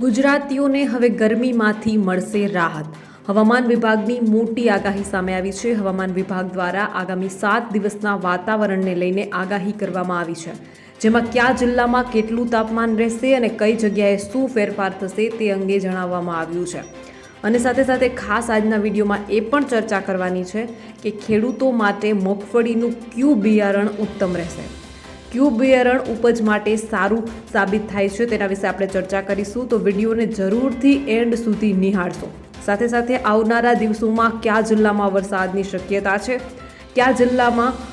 ગુજરાતીઓને હવે ગરમીમાંથી મળશે રાહત. હવામાન વિભાગની મોટી આગાહી સામે આવી છે. હવામાન વિભાગ દ્વારા આગામી સાત દિવસના વાતાવરણને લઈને આગાહી કરવામાં આવી છે. જેમાં કયા જિલ્લામાં કેટલું તાપમાન રહેશે અને કઈ જગ્યાએ શું ફેરફાર થશે તે અંગે જણાવવામાં આવ્યું છે. અને સાથે સાથે ખાસ આજના વિડીયોમાં એ પણ ચર્ચા કરવાની છે કે ખેડૂતો માટે મગફળીનું ક્યુ બિયારણ ઉત્તમ રહેશે. ક્યુ બિયારણ ઉપજ માટે સારું સાબિત થાય છે તેના વિશે આપણે ચર્ચા કરીશું. તો વિડીયોને જરૂરથી એન્ડ સુધી નિહાળશો. સાથે સાથે આવનારા દિવસોમાં કયા જિલ્લામાં વરસાદની શક્યતા છે? કયા જિલ્લામાં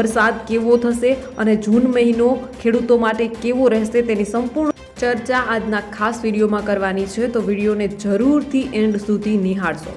વરસાદ કેવો થશે અને જૂન મહિનો ખેડૂતો માટે કેવો રહેશે તેની સંપૂર્ણ ચર્ચા આજના ખાસ વિડીયોમાં કરવાની છે. તો વિડીયોને જરૂરથી એન્ડ સુધી નિહાળશો.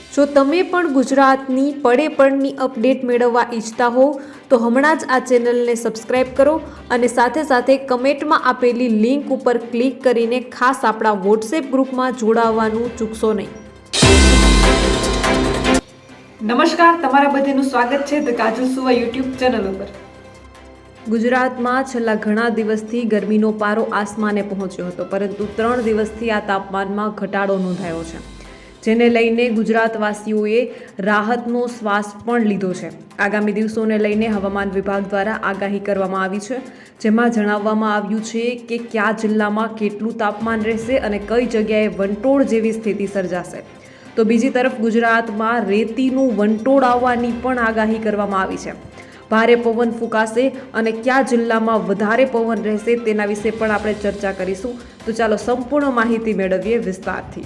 જો તમે પણ ગુજરાતની પડે પડની અપડેટ મેળવવા ઈચ્છતા હો તો હમણાં જ આ ચેનલને સબસ્ક્રાઇબ કરો અને સાથે સાથે કમેન્ટમાં આપેલી લિંક ઉપર ક્લિક કરીને ખાસ આપણા વોટ્સએપ ગ્રુપમાં જોડાવવાનું ચૂકશો નહીં. નમસ્કાર તમારા બધાનું સ્વાગત છે ધ કાજલ સુવા યુટ્યુબ ચેનલ ઉપર. ગુજરાતમાં છેલ્લા ઘણા દિવસથી ગરમીનો પારો આસમાને પહોંચ્યો હતો પરંતુ ત્રણ દિવસથી આ તાપમાનમાં ઘટાડો નોંધાયો છે. જેને લઈને ગુજરાતવાસીઓએ રાહતનો શ્વાસ પણ લીધો છે. આગામી દિવસોને લઈને હવામાન વિભાગ દ્વારા આગાહી કરવામાં આવી છે, જેમાં જણાવવામાં આવ્યું છે કે કયા જિલ્લામાં કેટલું તાપમાન રહેશે અને કઈ જગ્યાએ વંટોળ જેવી સ્થિતિ સર્જાશે. તો બીજી તરફ ગુજરાતમાં રેતીનું વંટોળ આવવાની પણ આગાહી કરવામાં આવી છે. ભારે પવન ફૂંકાશે અને કયા જિલ્લામાં વધારે પવન રહેશે તેના વિશે પણ આપણે ચર્ચા કરીશું. તો ચાલો સંપૂર્ણ માહિતી મેળવીએ વિસ્તારથી.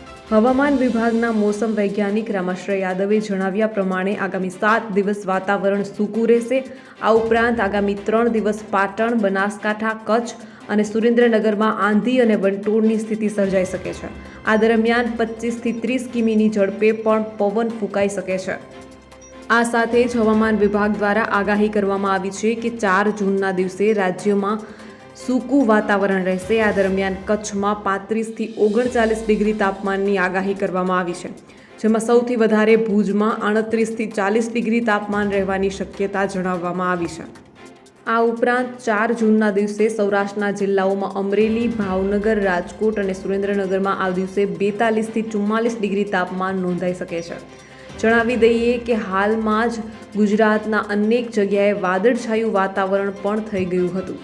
હવામાન વિભાગના મોસમ વૈજ્ઞાનિક રામાશ્રય યાદવે જણાવ્યા પ્રમાણે આગામી સાત દિવસ વાતાવરણ સૂકું રહેશે. આ ઉપરાંત આગામી ત્રણ દિવસ પાટણ, બનાસકાંઠા, કચ્છ અને સુરેન્દ્રનગરમાં આંધી અને વંટોળની સ્થિતિ સર્જાઈ શકે છે. આ દરમિયાન પચીસથી ત્રીસ કિમીની ઝડપે પણ પવન ફૂંકાઈ શકે છે. આ સાથે જ હવામાન વિભાગ દ્વારા આગાહી કરવામાં આવી છે કે ચાર જૂનના દિવસે રાજ્યમાં સૂકું વાતાવરણ રહેશે. આ દરમિયાન કચ્છમાં પાંત્રીસથી ઓગણચાલીસ ડિગ્રી તાપમાનની આગાહી કરવામાં આવી છે. જેમાં સૌથી વધારે ભુજમાં આડત્રીસથી ચાલીસ ડિગ્રી તાપમાન રહેવાની શક્યતા જણાવવામાં આવી છે. આ ઉપરાંત ચાર જૂનના દિવસે સૌરાષ્ટ્રના જિલ્લાઓમાં અમરેલી, ભાવનગર, રાજકોટ અને સુરેન્દ્રનગરમાં આ દિવસે બેતાલીસથી ચુમ્માલીસ ડિગ્રી તાપમાન નોંધાઈ શકે છે. જણાવી દઈએ કે હાલમાં જ ગુજરાતના અનેક જગ્યાએ વાદળછાયું વાતાવરણ પણ થઈ ગયું હતું.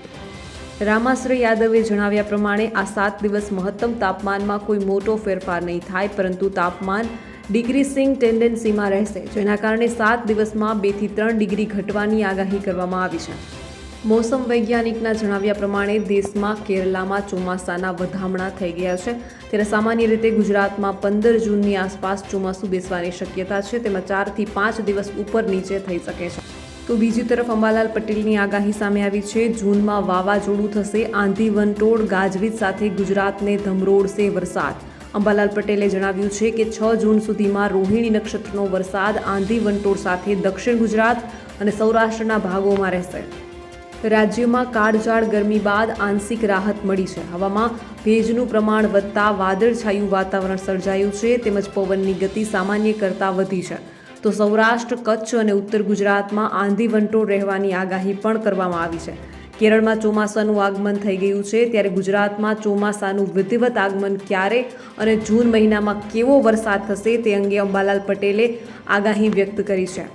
રામાશ્રય યાદવે જણાવ્યા પ્રમાણે આ સાત દિવસ મહત્તમ તાપમાનમાં કોઈ મોટો ફેરફાર નહીં થાય, પરંતુ તાપમાન ડિક્રીસિંગ ટેન્ડન્સીમાં રહેશે, જેના કારણે સાત દિવસમાં બેથી ત્રણ ડિગ્રી ઘટવાની આગાહી કરવામાં આવી છે. મોસમ વૈજ્ઞાનિકના જણાવ્યા પ્રમાણે દેશમાં કેરલામાં ચોમાસાના વધામણા થઈ ગયા છે. ત્યારે સામાન્ય રીતે ગુજરાતમાં પંદર જૂનની આસપાસ ચોમાસું બેસવાની શક્યતા છે. તેમાં ચારથી પાંચ દિવસ ઉપર નીચે થઈ શકે છે. તો બીજી તરફ અંબાલાલ પટેલની આગાહી સામે આવી છે. જૂનમાં વાવાઝોડું થશે. આંધી વંટોળ ગાજવીજ સાથે ગુજરાતને ધમરોડશે વરસાદ. અંબાલાલ પટેલે જણાવ્યું છે કે છ જૂન સુધીમાં રોહિણી નક્ષત્રનો વરસાદ આંધી વંટોળ સાથે દક્ષિણ ગુજરાત અને સૌરાષ્ટ્રના ભાગોમાં રહેશે. રાજ્યમાં કાળઝાળ ગરમી બાદ આંશિક રાહત મળી છે. હવામાં ભેજનું પ્રમાણ વધતા વાદળછાયું વાતાવરણ સર્જાયું છે. તેમજ પવનની ગતિ સામાન્ય કરતાં વધી છે. તો સૌરાષ્ટ્ર, કચ્છ અને ઉત્તર ગુજરાતમાં આંધી વંટોળ રહેવાની આગાહી પણ કરવામાં આવી છે. કેરળમાં ચોમાસાનું આગમન થઈ ગયું છે, ત્યારે ગુજરાતમાં ચોમાસાનું વિધિવત આગમન ક્યારે અને જૂન મહિનામાં કેવો વરસાદ થશે તે અંગે અંબાલાલ પટેલે આગાહી વ્યક્ત કરી છે.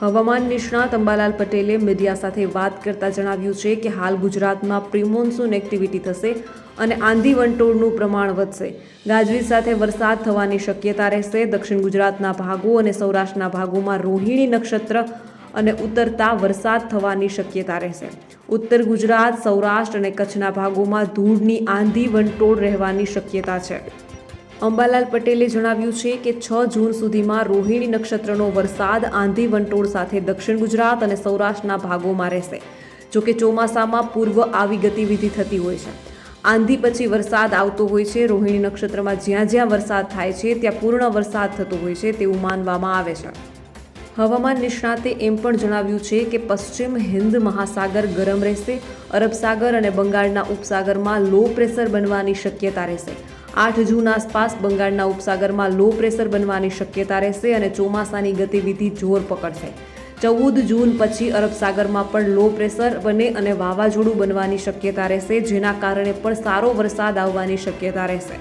હવામાન નિષ્ણાત અંબાલાલ પટેલે મીડિયા સાથે વાત કરતા જણાવ્યું છે કે હાલ ગુજરાતમાં પ્રિમોન્સૂન એક્ટિવિટી થશે અને આંધી વંટોળનું પ્રમાણ વધશે. ગાજવીજ સાથે વરસાદ થવાની શક્યતા રહેશે. દક્ષિણ ગુજરાતના ભાગો અને સૌરાષ્ટ્રના ભાગોમાં રોહિણી નક્ષત્ર અને ઉતરતા વરસાદ થવાની શક્યતા રહેશે. ઉત્તર ગુજરાત, સૌરાષ્ટ્ર અને કચ્છના ભાગોમાં ધૂળની આંધી વંટોળ રહેવાની શક્યતા છે. અંબાલાલ પટેલે જણાવ્યું છે કે છ જૂન સુધીમાં રોહિણી નક્ષત્રનો વરસાદ આંધી વંટોળ સાથે દક્ષિણ ગુજરાત અને સૌરાષ્ટ્રના ભાગોમાં રહેશે, જોકે ચોમાસામાં પૂર્વ આવી ગતિવિધિ થતી હોય છે. આંધી પછી વરસાદ આવતો હોય છે. રોહિણી નક્ષત્રમાં જ્યાં જ્યાં વરસાદ થાય છે, ત્યાં પૂર્ણ વરસાદ થતો હોય છે તેવું માનવામાં આવે છે. હવામાન નિષ્ણાતે એમ પણ જણાવ્યું છે કે પશ્ચિમ હિન્દ મહાસાગર ગરમ રહેશે. અરબ સાગર અને બંગાળના ઉપસાગરમાં લો પ્રેશર બનવાની શક્યતા રહેશે. આઠ જૂન આસપાસ બંગાળના ઉપસાગરમાં લો પ્રેશર બનવાની શક્યતા રહેશે અને ચોમાસાની ગતિવિધિ જોર પકડશે. ચૌદ જૂન પછી અરબ સાગરમાં પણ લો પ્રેશર બને અને વાવાઝોડું બનવાની શક્યતા રહેશે, જેના કારણે પણ સારો વરસાદ આવવાની શક્યતા રહેશે.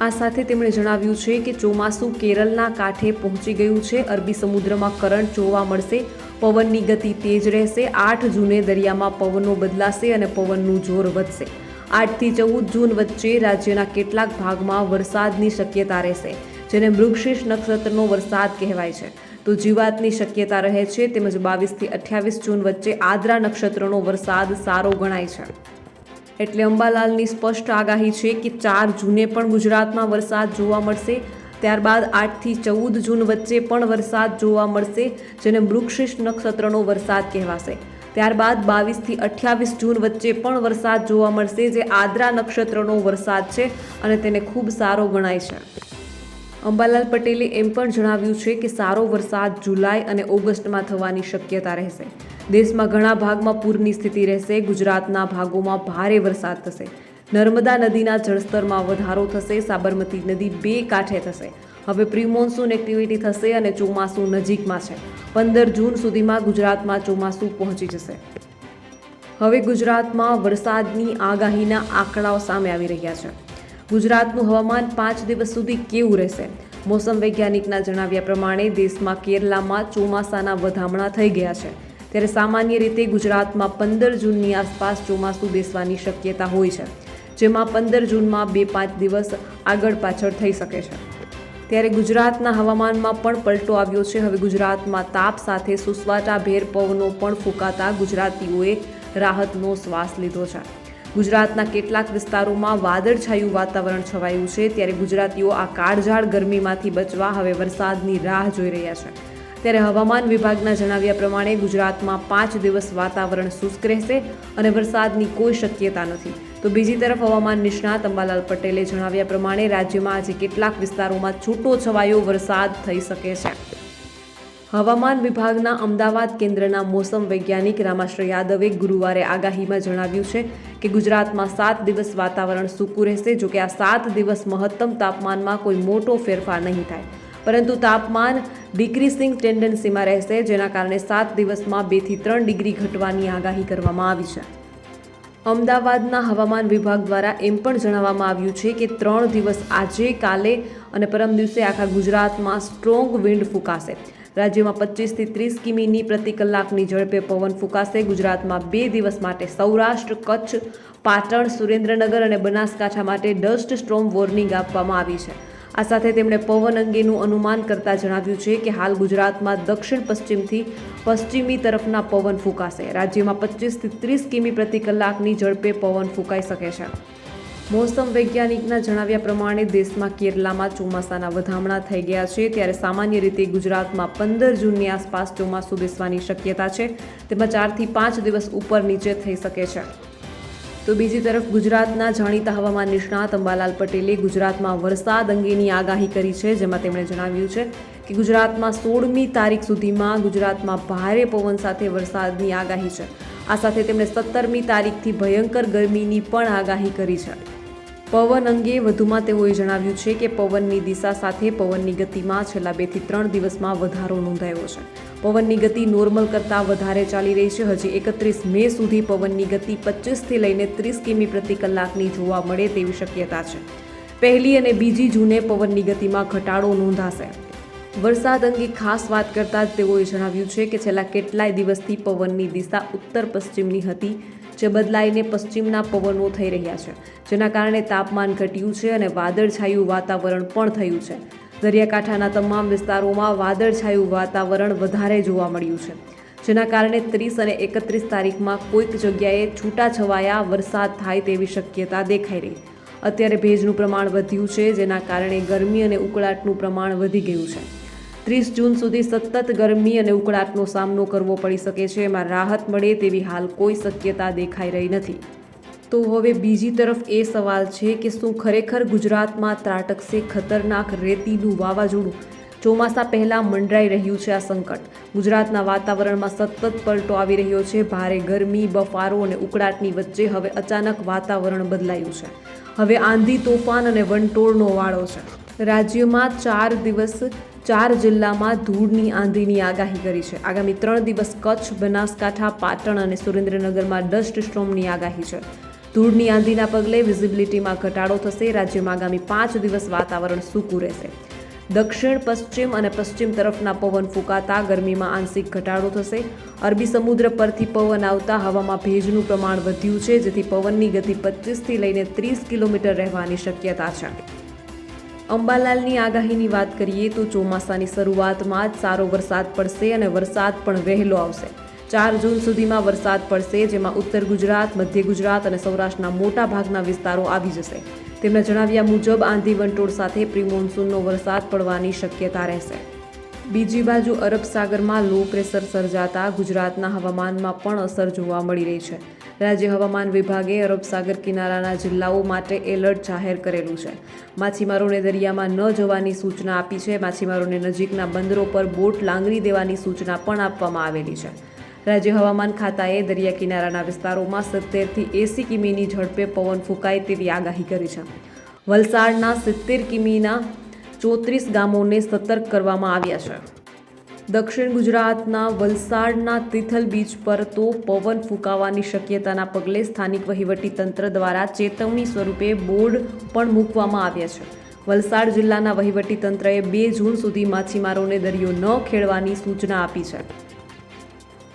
આ સાથે તેમણે જણાવ્યું છે કે ચોમાસું કેરળના કાંઠે પહોંચી ગયું છે. અરબી સમુદ્રમાં કરંટ જોવા મળશે, પવનની ગતિ તેજ રહેશે. આઠ જૂને દરિયામાં પવનો બદલાશે અને પવનનું જોર વધશે. આઠથી ચૌદ જૂન વચ્ચે રાજ્યના કેટલાક ભાગમાં વરસાદની શક્યતા રહેશે, જેને મૃગશીર્ષ નક્ષત્રનો વરસાદ કહેવાય છે. તો જીવાતની શક્યતા રહે છે. તેમજ બાવીસથી અઠ્યાવીસ જૂન વચ્ચે આદ્રા નક્ષત્રનો વરસાદ સારો ગણાય છે. એટલે અંબાલાલની સ્પષ્ટ આગાહી છે કે ચાર જૂને પણ ગુજરાતમાં વરસાદ જોવા મળશે. ત્યારબાદ આઠથી ચૌદ જૂન વચ્ચે પણ વરસાદ જોવા મળશે, જેને વૃક્ષિષ્ઠ નક્ષત્રનો વરસાદ કહેવાશે. ત્યારબાદ બાવીસથી અઠ્યાવીસ જૂન વચ્ચે પણ વરસાદ જોવા મળશે, જે આદ્રા નક્ષત્રનો વરસાદ છે અને તેને ખૂબ સારો ગણાય છે. અંબાલાલ પટેલે એમ પણ જણાવ્યું છે કે સારો વરસાદ જુલાઈ અને ઓગસ્ટમાં થવાની શક્યતા રહેશે. દેશમાં ઘણા ભાગમાં પૂરની સ્થિતિ રહેશે, ગુજરાતના ભાગોમાં ભારે વરસાદ થશે. નર્મદા નદીના જળસ્તરમાં વધારો થશે, સાબરમતી નદી બે કાંઠે થશે. હવે પ્રિમોન્સૂન એક્ટિવિટી થશે અને ચોમાસું નજીકમાં છે. પંદર જૂન સુધીમાં ગુજરાતમાં ચોમાસું પહોંચી જશે. હવે ગુજરાતમાં વરસાદની આગાહીના આંકડાઓ સામે આવી રહ્યા છે. ગુજરાતનું હવામાન પાંચ દિવસ સુધી કેવું રહેશે? મોસમ વૈજ્ઞાનિકના જણાવ્યા પ્રમાણે દેશમાં કેરલામાં ચોમાસાના વધામણા થઈ ગયા છે. ત્યારે સામાન્ય રીતે ગુજરાતમાં પંદર જૂનની આસપાસ ચોમાસું બેસવાની શક્યતા હોય છે, જેમાં પંદર જૂનમાં બે પાંચ દિવસ આગળ પાછળ થઈ શકે છે. ત્યારે ગુજરાતના હવામાનમાં પણ પલટો આવ્યો છે. હવે ગુજરાતમાં તાપ સાથે સુસવાટાભેર પવનો પણ ફૂંકાતા ગુજરાતીઓએ રાહતનો શ્વાસ લીધો છે. ગુજરાતના કેટલાક વિસ્તારોમાં વાદળછાયું વાતાવરણ છવાયું છે. ત્યારે ગુજરાતીઓ આ કાળઝાળ ગરમીમાંથી બચવા હવે વરસાદની રાહ જોઈ રહ્યા છે. ત્યારે હવામાન વિભાગના જણાવ્યા પ્રમાણે ગુજરાતમાં પાંચ દિવસ વાતાવરણ શુષ્ક રહેશે અને વરસાદની કોઈ શક્યતા નથી. તો બીજી તરફ હવામાન નિષ્ણાત અંબાલાલ પટેલે જણાવ્યા પ્રમાણે રાજ્યમાં આજે કેટલાક વિસ્તારોમાં છૂટો છવાયો વરસાદ થઈ શકે છે. હવામાન વિભાગના અમદાવાદ કેન્દ્રના મોસમ વૈજ્ઞાનિક રામાશ્ર યાદવે ગુરુવારે આગાહીમાં જણાવ્યું છે કે ગુજરાતમાં સાત દિવસ વાતાવરણ સૂકું રહેશે જોકે આ સાત દિવસ મહત્તમ તાપમાનમાં કોઈ મોટો ફેરફાર નહીં થાય. પરંતુ તાપમાન ડિક્રીસિંગ ટેન્ડન્સીમાં રહેશે, જેના કારણે સાત દિવસમાં બેથી ત્રણ ડિગ્રી ઘટવાની આગાહી કરવામાં આવી છે. અમદાવાદના હવામાન વિભાગ દ્વારા એમ પણ જણાવવામાં આવ્યું છે કે ત્રણ દિવસ આજે, કાલે અને પરમ દિવસે આખા ગુજરાતમાં સ્ટ્રોંગ વિન્ડ ફૂંકાશે. રાજ્યમાં પચીસથી ત્રીસ કિમીની પ્રતિ કલાકની ઝડપે પવન ફૂંકાશે. ગુજરાતમાં બે દિવસ માટે સૌરાષ્ટ્ર, કચ્છ, પાટણ, સુરેન્દ્રનગર અને બનાસકાંઠા માટે ડસ્ટ સ્ટ્રોમ વોર્નિંગ આપવામાં આવી છે. આ સાથે તેમણે પવન અંગેનું અનુમાન કરતા જણાવ્યું છે કે હાલ ગુજરાતમાં દક્ષિણ પશ્ચિમથી પશ્ચિમી તરફના પવન ફૂંકાશે. રાજ્યમાં પચીસથી ત્રીસ કિમી પ્રતિ કલાકની ઝડપે પવન ફૂંકાઈ શકે છે. મોસમ વૈજ્ઞાનિકના જણાવ્યા પ્રમાણે દેશમાં કેરલામાં ચોમાસાના વધામણા થઈ ગયા છે. ત્યારે સામાન્ય રીતે ગુજરાતમાં પંદર જૂનની આસપાસ ચોમાસું બેસવાની શક્યતા છે. તેમાં ચારથી પાંચ દિવસ ઉપર નીચે થઈ શકે છે. તો બીજી તરફ ગુજરાતના જાણીતા હવામાન નિષ્ણાત અંબાલાલ પટેલે ગુજરાતમાં વરસાદ અંગેની આગાહી કરી છે, જેમાં તેમણે જણાવ્યું છે કે ગુજરાતમાં સોળમી તારીખ સુધીમાં ગુજરાતમાં ભારે પવન સાથે વરસાદની આગાહી છે. આ સાથે તેમણે સત્તરમી તારીખથી ભયંકર ગરમીની પણ આગાહી કરી છે. પવન અંગે વધુમાં તેઓએ જણાવ્યું છે કે પવનની દિશા સાથે પવનની ગતિમાં છેલ્લા બેથી ત્રણ દિવસમાં વધારો નોંધાયો છે. પવનની ગતિ નોર્મલ કરતાં વધારે ચાલી રહી છે. હજી એકત્રીસ મે સુધી પવનની ગતિ પચીસથી લઈને ત્રીસ કિમી પ્રતિ કલાકની જોવા મળે તેવી શક્યતા છે. પહેલી અને બીજી જૂને પવનની ગતિમાં ઘટાડો નોંધાશે. વરસાદ અંગે ખાસ વાત કરતાં તેઓએ જણાવ્યું છે કે છેલ્લા કેટલાય દિવસથી પવનની દિશા ઉત્તર પશ્ચિમની હતી. જે બદલાઈને પશ્ચિમના પવનો થઈ રહ્યા છે, જેના કારણે તાપમાન ઘટ્યું છે અને વાદળછાયું વાતાવરણ પણ થયું છે. દરિયાકાંઠાના તમામ વિસ્તારોમાં વાદળછાયું વાતાવરણ વધારે જોવા મળ્યું છે, જેના કારણે ત્રીસ અને એકત્રીસ તારીખમાં કોઈક જગ્યાએ છૂટાછવાયા વરસાદ થાય તેવી શક્યતા દેખાઈ રહી. અત્યારે ભેજનું પ્રમાણ વધ્યું છે, જેના કારણે ગરમી અને ઉકળાટનું પ્રમાણ વધી ગયું છે. ત્રીસ જૂન સુધી સતત ગરમી અને ઉકળાટનો સામનો કરવો પડી શકે છે. એમાં રાહત મળે તેવી હાલ કોઈ શક્યતા દેખાઈ રહી નથી. તો હવે બીજી તરફ એ સવાલ છે કે શું ખરેખર ગુજરાતમાં ત્રાટકશે ખતરનાક રેતીનું વાવાઝોડું? ચોમાસા પહેલાં મંડરાઈ રહ્યું છે આ સંકટ. ગુજરાતના વાતાવરણમાં સતત પલટો આવી રહ્યો છે. ભારે ગરમી, બફારો અને ઉકળાટની વચ્ચે હવે અચાનક વાતાવરણ બદલાયું છે. હવે આંધી, તોફાન અને વંટોળનો વાળો છે. રાજ્યમાં ચાર દિવસ ચાર જિલ્લામાં ધૂળની આંધીની આગાહી કરી છે. આગામી ત્રણ દિવસ કચ્છ, બનાસકાંઠા, પાટણ અને સુરેન્દ્રનગરમાં ડસ્ટ સ્ટ્રોમની આગાહી છે. ધૂળની આંધીના પગલે વિઝિબિલિટીમાં ઘટાડો થશે, રાજ્યમાં આગામી પાંચ દિવસ વાતાવરણ સૂકું રહેશે. દક્ષિણ, પશ્ચિમ અને પશ્ચિમ તરફના પવન ફૂંકાતા ગરમીમાં આંશિક ઘટાડો થશે. અરબી સમુદ્ર પરથી પવન આવતા હવામાં ભેજનું પ્રમાણ વધ્યું છે, જેથી પવનની ગતિ પચીસથી લઈને ત્રીસ કિલોમીટર રહેવાની શક્યતા છે. અંબાલાલની આગાહીની વાત કરીએ તો ચોમાસાની શરૂઆતમાં જ સારો વરસાદ પડશે અને વરસાદ પણ વહેલો આવશે. ચાર જૂન સુધીમાં વરસાદ પડશે, જેમાં ઉત્તર ગુજરાત, મધ્ય ગુજરાત અને સૌરાષ્ટ્રના મોટા ભાગના વિસ્તારો આવી જશે. તેમના જણાવ્યા મુજબ આંધી વંટોળ સાથે પ્રી મોન્સૂનનો વરસાદ પડવાની શક્યતા રહેશે. બીજી બાજુ અરબ સાગરમાં લો પ્રેશર સર્જાતા ગુજરાતના હવામાનમાં પણ અસર જોવા મળી રહી છે. રાજ્ય હવામાન વિભાગે અરબ સાગર કિનારાના જિલ્લાઓ માટે એલર્ટ જાહેર કરેલું છે. માછીમારોને દરિયામાં ન જવાની સૂચના આપી છે. માછીમારોને નજીકના બંદરો પર બોટ લાંગરી દેવાની સૂચના પણ આપવામાં આવેલી છે. રાજ્ય હવામાન ખાતાએ દરિયા કિનારાના વિસ્તારોમાં સિત્તેરથી એંસી કિમીની ઝડપે પવન ફૂંકાય તેવી આગાહી કરી છે. વલસાડના સિત્તેર કિમીના ચોત્રીસ ગામોને સતર્ક કરવામાં આવ્યા છે. દક્ષિણ ગુજરાતના વલસાડના તિથલ બીચ પર તો પવન ફૂંકાવાની શક્યતાના પગલે સ્થાનિક વહીવટી તંત્ર દ્વારા ચેતવણી સ્વરૂપે બોર્ડ પણ મૂકવામાં આવ્યા છે. વલસાડ જિલ્લાના વહીવટી તંત્રએ બે જૂન સુધી માછીમારોને દરિયો ન ખેડવાની સૂચના આપી છે.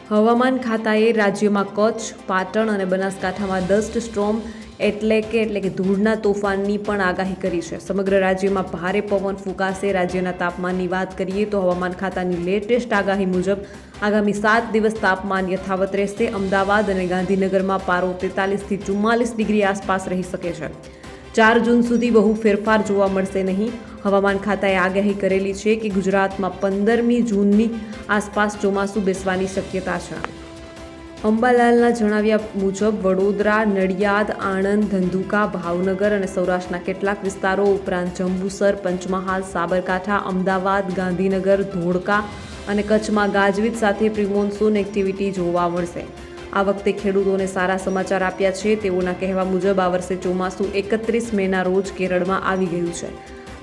હવામાન ખાતાએ રાજ્યમાં કચ્છ, પાટણ અને બનાસકાંઠામાં ડસ્ટ સ્ટ્રોમ એટલે કે એટલે કે ધૂળના તોફાનની પણ આગાહી કરી છે. સમગ્ર રાજ્યમાં ભારે પવન ફૂંકાશે. રાજ્યના તાપમાનની વાત કરીએ તો હવામાન ખાતાની લેટેસ્ટ આગાહી મુજબ આગામી સાત દિવસ તાપમાન યથાવત રહેશે. અમદાવાદ અને ગાંધીનગરમાં પારો તેતાલીસથી ચુમ્માલીસ ડિગ્રી આસપાસ રહી શકે છે. ચાર જૂન સુધી બહુ ફેરફાર જોવા મળશે નહીં. હવામાન ખાતાએ આગાહી કરેલી છે કે ગુજરાતમાં પંદરમી જૂનની આસપાસ ચોમાસું બેસવાની શક્યતા છે. અંબાલાલના જણાવ્યા મુજબ, વડોદરા, નડિયાદ, આણંદ, ધંધુકા, ભાવનગર અને સૌરાષ્ટ્રના કેટલાક વિસ્તારો ઉપરાંત જંબુસર, પંચમહાલ, સાબરકાંઠા, અમદાવાદ, ગાંધીનગર, ધોળકા અને કચ્છમાં ગાજવીજ સાથે પ્રિમોન્સૂન એક્ટિવિટી જોવા મળશે. આ વખતે ખેડૂતોને સારા સમાચાર આપ્યા છે. તેઓના કહેવા મુજબ, આ વર્ષે ચોમાસું એકત્રીસ મેના રોજ કેરળમાં આવી ગયું છે.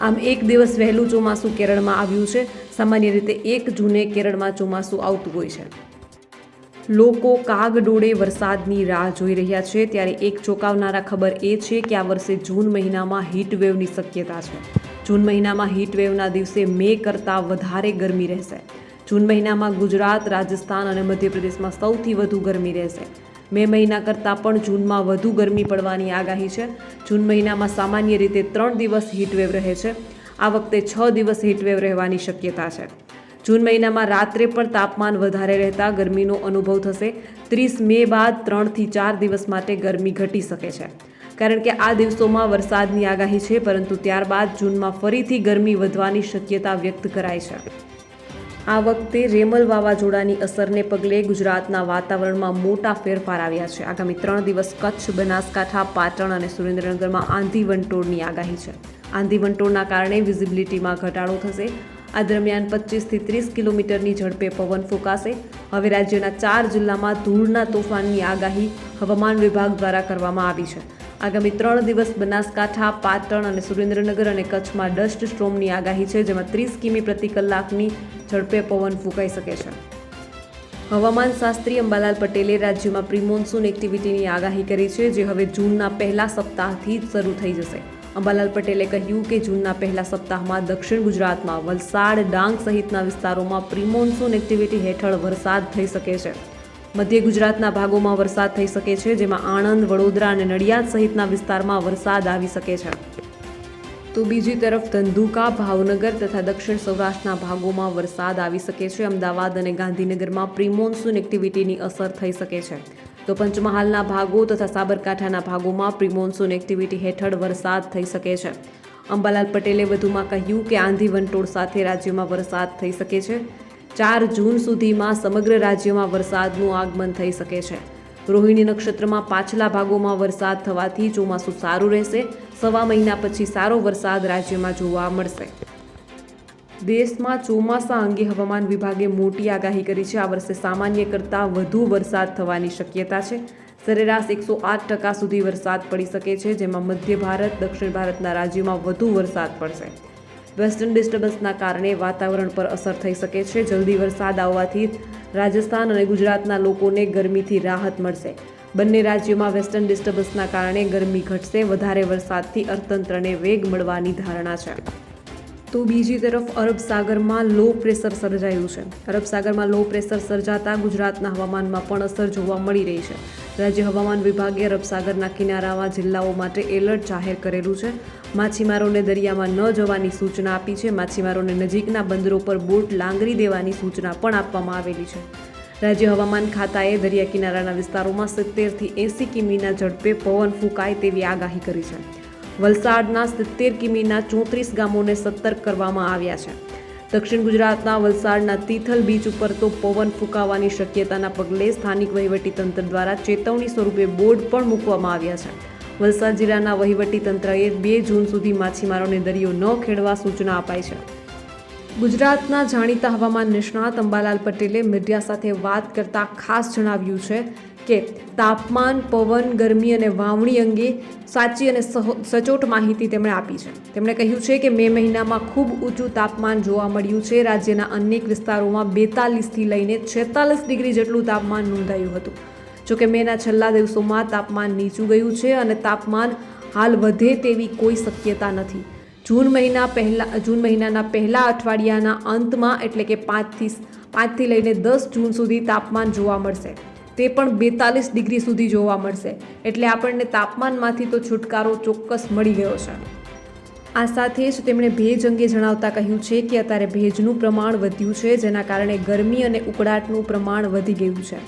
આમ એક દિવસ વહેલું ચોમાસું કેરળમાં આવ્યું છે. સામાન્ય રીતે એક જૂને કેરળમાં ચોમાસું આવતું હોય છે. લોકો કાગડોળે વરસાદની રાહ જોઈ રહ્યા છે. ત્યારે એક ચોંકાવનારા ખબર એ છે કે આ વર્ષે જૂન મહિનામાં હીટવેવની શક્યતા છે. જૂન મહિનામાં હીટવેવના દિવસે મે કરતાં વધારે ગરમી રહેશે. જૂન મહિનામાં ગુજરાત, રાજસ્થાન અને મધ્યપ્રદેશમાં સૌથી વધુ ગરમી રહેશે. મે મહિના કરતાં પણ જૂનમાં વધુ ગરમી પડવાની આગાહી છે. જૂન મહિનામાં સામાન્ય રીતે ત્રણ દિવસ હીટવેવ રહે છે. આ વખતે છ દિવસ હીટવેવ રહેવાની શક્યતા છે. જૂન મહિનામાં રાત્રે પણ તાપમાન વધારે રહેતા ગરમીનો અનુભવ થશે. ત્રીસ મે બાદ ત્રણથી ચાર દિવસ માટે ગરમી ઘટી શકે છે. કારણ કે આ દિવસોમાં વરસાદની આગાહી છે, પરંતુ ત્યારબાદ જૂનમાં ફરીથી ગરમી વધવાની શક્યતા વ્યક્ત કરાય છે. આ વખતે રેમલ વાવાઝોડાની અસરને પગલે ગુજરાતના વાતાવરણમાં મોટા ફેરફાર આવ્યા છે. આગામી ત્રણ દિવસ કચ્છ, બનાસકાંઠા, પાટણ અને સુરેન્દ્રનગરમાં આંધી વંટોળની આગાહી છે. આંધી વંટોળના કારણે વિઝિબિલિટીમાં ઘટાડો થશે. આ દરમિયાન પચીસથી ત્રીસ કિલોમીટરની ઝડપે પવન ફૂંકાશે. હવે રાજ્યના ચાર જિલ્લામાં ધૂળના તોફાનની આગાહી હવામાન વિભાગ દ્વારા કરવામાં આવી છે. આગામી ત્રણ દિવસ બનાસકાંઠા, પાટણ અને સુરેન્દ્રનગર અને કચ્છમાં ડસ્ટ સ્ટ્રોમની આગાહી છે, જેમાં ત્રીસ કિમી પ્રતિ કલાકની ઝડપે પવન ફૂંકાઈ શકે છે. હવામાન શાસ્ત્રી અંબાલાલ પટેલે રાજ્યમાં પ્રી મોન્સૂન એક્ટિવિટીની આગાહી કરી છે, જે હવે જૂનના પહેલા સપ્તાહથી શરૂ થઈ જશે. અંબાલાલ પટેલે કહ્યું કે જૂનના પહેલા સપ્તાહમાં દક્ષિણ ગુજરાતમાં વલસાડ, ડાંગ સહિતના વિસ્તારોમાં પ્રિમોન્સૂન એક્ટિવિટી હેઠળ વરસાદ થઈ શકે છે. મધ્ય ગુજરાતના ભાગોમાં વરસાદ થઈ શકે છે, જેમાં આણંદ, વડોદરા અને નડિયાદ સહિતના વિસ્તારમાં વરસાદ આવી શકે છે. તો બીજી તરફ ધંધુકા, ભાવનગર તથા દક્ષિણ સૌરાષ્ટ્રના ભાગોમાં વરસાદ આવી શકે છે. અમદાવાદ અને ગાંધીનગરમાં પ્રિમોન્સૂન એક્ટિવિટીની અસર થઈ શકે છે. તો પંચમહાલના ભાગો તથા સાબરકાંઠાના ભાગોમાં પ્રી મોન્સૂન એક્ટિવિટી હેઠળ વરસાદ થઈ શકે છે. અંબાલાલ પટેલે વધુમાં કહ્યું કે આંધી વંટોળ સાથે રાજ્યમાં વરસાદ થઈ શકે છે. ચાર જૂન સુધીમાં સમગ્ર રાજ્યમાં વરસાદનું આગમન થઈ શકે છે. રોહિણી નક્ષત્રમાં પાછલા ભાગોમાં વરસાદ થવાથી ચોમાસું સારું રહેશે. સવા મહિના પછી સારો વરસાદ રાજ્યમાં જોવા મળશે. દેશમાં ચોમાસા અંગે હવામાન વિભાગે મોટી આગાહી કરી છે. આ વર્ષે સામાન્ય કરતાં વધુ વરસાદ થવાની શક્યતા છે. સરેરાશ એકસો આઠ ટકા સુધી વરસાદ પડી શકે છે, જેમાં મધ્ય ભારત, દક્ષિણ ભારતના રાજ્યોમાં વધુ વરસાદ પડશે. વેસ્ટર્ન ડિસ્ટર્બન્સના કારણે વાતાવરણ પર અસર થઈ શકે છે. જલ્દી વરસાદ આવવાથી રાજસ્થાન અને ગુજરાતના લોકોને ગરમીથી રાહત મળશે. બંને રાજ્યોમાં વેસ્ટર્ન ડિસ્ટર્બન્સના કારણે ગરમી ઘટશે. વધારે વરસાદથી અર્થતંત્રને વેગ મળવાની ધારણા છે. તો બીજી તરફ અરબ સાગરમાં લો પ્રેશર સર્જાયું છે. અરબ સાગરમાં લો પ્રેશર સર્જાતા ગુજરાતના હવામાનમાં પણ અસર જોવા મળી રહી છે. રાજ્ય હવામાન વિભાગે અરબ સાગરના કિનારામાં જિલ્લાઓ માટે એલર્ટ જાહેર કરેલું છે. માછીમારોને દરિયામાં ન જવાની સૂચના આપી છે. માછીમારોને નજીકના બંદરો પર બોટ લાંગરી દેવાની સૂચના પણ આપવામાં આવેલી છે. રાજ્ય હવામાન ખાતાએ દરિયા કિનારાના વિસ્તારોમાં સિત્તેરથી એંસી કિમીના ઝડપે પવન ફૂંકાય તેવી આગાહી કરી છે. વલસાડના સિત્તેર કિમીના ચોત્રીસ ગામોને સતર્ક કરવામાં આવ્યા છે. દક્ષિણ ગુજરાતના વલસાડના તિથલ બીચ ઉપર તો પવન ફૂંકાવાની શક્યતાના પગલે સ્થાનિક વહીવટીતંત્ર દ્વારા ચેતવણી સ્વરૂપે બોર્ડ પણ મૂકવામાં આવ્યા છે. વલસાડ જિલ્લાના વહીવટીતંત્રએ બે જૂન સુધી માછીમારોને દરિયો ન ખેડવા સૂચના અપાઈ છે. ગુજરાતના જાણીતા હવામાન નિષ્ણાત અંબાલાલ પટેલે મીડિયા સાથે વાત કરતા ખાસ જણાવ્યું છે કે તાપમાન, પવન, ગરમી અને વાવણી અંગે સાચી અને સચોટ માહિતી તેમણે આપી છે. તેમણે કહ્યું છે કે મે મહિનામાં ખૂબ ઊંચું તાપમાન જોવા મળ્યું છે. રાજ્યના અનેક વિસ્તારોમાં બેતાલીસથી લઈને છેતાલીસ ડિગ્રી જેટલું તાપમાન નોંધાયું હતું. જોકે મેના છેલ્લા દિવસોમાં તાપમાન નીચું ગયું છે અને તાપમાન હાલ વધે તેવી કોઈ શક્યતા નથી. જૂન મહિના પહેલા, જૂન મહિનાના પહેલા અઠવાડિયાના અંતમાં એટલે કે પાંચથી પાંચથી લઈને દસ જૂન સુધી તાપમાન જોવા મળશે. તે પણ બેતાલીસ ડિગ્રી સુધી જોવા મળશે. એટલે આપણને તાપમાનમાંથી તો છુટકારો ચોક્કસ મળી ગયો છે. આ સાથે જ તેમણે ભેજ અંગે જણાવતા કહ્યું છે કે અત્યારે ભેજનું પ્રમાણ વધ્યું છે, જેના કારણે ગરમી અને ઉકળાટનું પ્રમાણ વધી ગયું છે.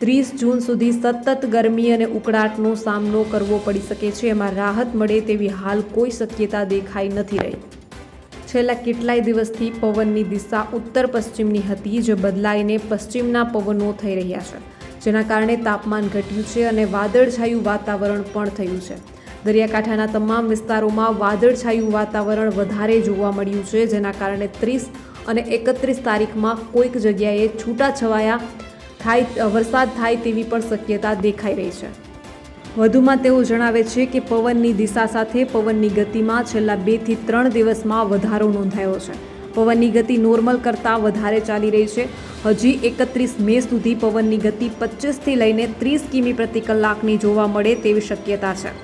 ત્રીસ જૂન સુધી સતત ગરમી અને ઉકળાટનો સામનો કરવો પડી શકે છે, એમાં રાહત મળે તેવી હાલ કોઈ શક્યતા દેખાઈ નથી રહી. છેલ્લા કેટલાય દિવસથી પવનની દિશા ઉત્તર પશ્ચિમની હતી, જે બદલાઈને પશ્ચિમના પવનો થઈ રહ્યા છે. જેના કારણે તાપમાન ઘટ્યું છે અને વાદળછાયું વાતાવરણ પણ થયું છે. દરિયાકાંઠાના તમામ વિસ્તારોમાં વાદળછાયું વાતાવરણ વધારે જોવા મળ્યું છે, જેના કારણે ત્રીસ અને એકત્રીસ તારીખમાં કોઈક જગ્યાએ છૂટાછવાયા થાય વરસાદ થાય તેવી પણ શક્યતા દેખાઈ રહી છે. વધુમાં તેઓ જણાવે છે કે પવનની દિશા સાથે પવનની ગતિમાં છેલ્લા બેથી ત્રણ દિવસમાં વધારો નોંધાયો છે. પવનની ગતિ નોર્મલ કરતાં વધારે ચાલી રહી છે. હજી એકત્રીસ મે સુધી પવનની ગતિ પચીસથી લઈને ત્રીસ કિમી પ્રતિ કલાકની જોવા મળે તેવી શક્યતા છે.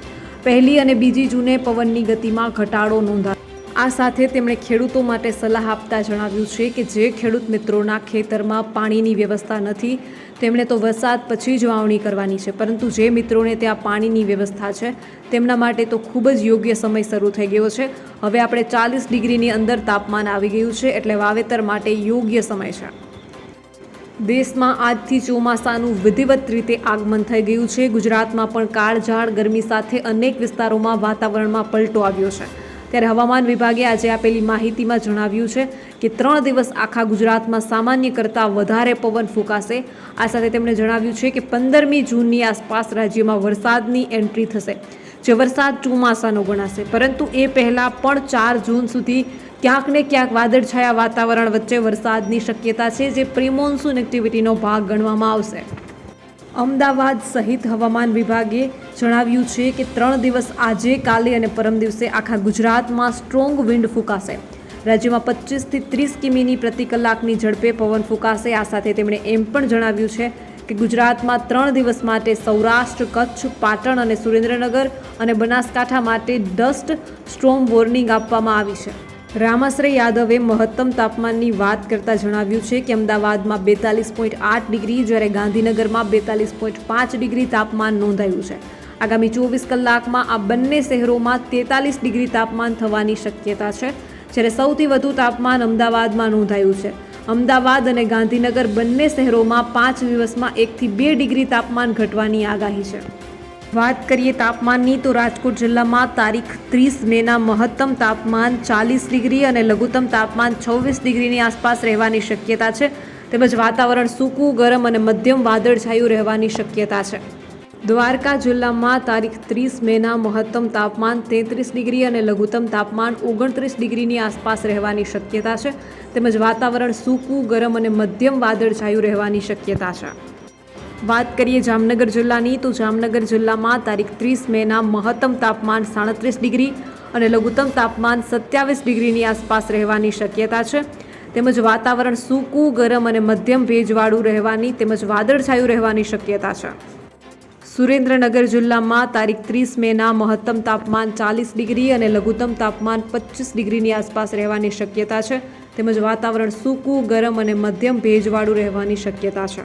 પહેલી અને બીજી જૂને પવનની ગતિમાં ઘટાડો નોંધાયો આ સાથે તેમણે ખેડૂતો માટે સલાહ આપતા જણાવ્યું છે કે જે ખેડૂત મિત્રોના ખેતરમાં પાણીની વ્યવસ્થા નથી, તેમણે તો વરસાદ પછી જ વાવણી કરવાની છે. પરંતુ જે મિત્રોને ત્યાં પાણીની વ્યવસ્થા છે, તેમના માટે તો ખૂબ જ યોગ્ય સમય શરૂ થઈ ગયો છે. હવે આપણે ચાલીસ ડિગ્રીની અંદર તાપમાન આવી ગયું છે, એટલે વાવેતર માટે યોગ્ય સમય છે. દેશમાં આજથી ચોમાસાનું વિધિવત રીતે આગમન થઈ ગયું છે. ગુજરાતમાં પણ કાળઝાળ ગરમી સાથે અનેક વિસ્તારોમાં વાતાવરણમાં પલટો આવ્યો છે. ત્યારે હવામાન વિભાગે આજે આપેલી માહિતીમાં જણાવ્યું છે કે ત્રણ દિવસ આખા ગુજરાતમાં સામાન્ય કરતાં વધારે પવન ફૂંકાશે. આ સાથે તેમણે જણાવ્યું છે કે પંદરમી જૂનની આસપાસ રાજ્યમાં વરસાદની એન્ટ્રી થશે, જે વરસાદ ચોમાસાનો ગણાશે. પરંતુ એ પહેલાં પણ ચાર જૂન સુધી ક્યાંક ને ક્યાંક વાદળછાયા વાતાવરણ વચ્ચે વરસાદની શક્યતા છે, જે પ્રિમોન્સુન એક્ટિવિટીનો ભાગ ગણવામાં આવશે. અમદાવાદ સહિત હવામાન વિભાગે જણાવ્યું છે કે ત્રણ દિવસ આજે, કાલે અને પરમ દિવસે આખા ગુજરાતમાં સ્ટ્રોંગ વિન્ડ ફૂંકાશે. રાજ્યમાં પચીસથી ત્રીસ કિમીની પ્રતિ કલાકની ઝડપે પવન ફૂંકાશે. આ સાથે તેમણે એમ પણ જણાવ્યું છે કે ગુજરાતમાં ત્રણ દિવસ માટે સૌરાષ્ટ્ર, કચ્છ, પાટણ અને સુરેન્દ્રનગર અને બનાસકાંઠા માટે ડસ્ટ સ્ટ્રોમ વોર્નિંગ આપવામાં આવી છે. રામાશ્રય યાદવે મહત્તમ તાપમાનની વાત કરતા જણાવ્યું છે કે અમદાવાદમાં બેતાલીસ પોઈન્ટ આઠ ડિગ્રી, જ્યારે ગાંધીનગરમાં બેતાલીસ પોઈન્ટ પાંચ ડિગ્રી તાપમાન નોંધાયું છે. આગામી ચોવીસ કલાકમાં આ બંને શહેરોમાં તેતાલીસ ડિગ્રી તાપમાન થવાની શક્યતા છે, જ્યારે સૌથી વધુ તાપમાન અમદાવાદમાં નોંધાયું છે. અમદાવાદ અને ગાંધીનગર બંને શહેરોમાં પાંચ દિવસમાં એકથી બે ડિગ્રી તાપમાન ઘટવાની આગાહી છે. વાત કરીએ તાપમાનની, તો રાજકોટ જિલ્લામાં તારીખ ત્રીસ મેના મહત્તમ તાપમાન ચાલીસ ડિગ્રી અને લઘુત્તમ તાપમાન છવ્વીસ ડિગ્રીની આસપાસ રહેવાની શક્યતા છે. તેમજ વાતાવરણ સૂકું, ગરમ અને મધ્યમ વાદળછાયું રહેવાની શક્યતા છે. દ્વારકા જિલ્લામાં તારીખ ત્રીસ મેના મહત્તમ તાપમાન તેત્રીસ ડિગ્રી અને લઘુત્તમ તાપમાન ઓગણત્રીસ ડિગ્રીની આસપાસ રહેવાની શક્યતા છે. તેમજ વાતાવરણ સૂકું, ગરમ અને મધ્યમ વાદળછાયું રહેવાની શક્યતા છે. વાત કરીએ જામનગર જિલ્લાની, તો જામનગર જિલ્લામાં તારીખ ત્રીસ મેના મહત્તમ તાપમાન સાડત્રીસ ડિગ્રી અને લઘુત્તમ તાપમાન સત્યાવીસ ડિગ્રીની આસપાસ રહેવાની શક્યતા છે. તેમજ વાતાવરણ સૂકું, ગરમ અને મધ્યમ ભેજવાળું રહેવાની તેમજ વાદળછાયું રહેવાની શક્યતા છે. સુરેન્દ્રનગર જિલ્લામાં તારીખ ત્રીસ મેના મહત્તમ તાપમાન ચાલીસ ડિગ્રી અને લઘુત્તમ તાપમાન પચીસ ડિગ્રીની આસપાસ રહેવાની શક્યતા છે. તેમજ વાતાવરણ સૂકું, ગરમ અને મધ્યમ ભેજવાળું રહેવાની શક્યતા છે.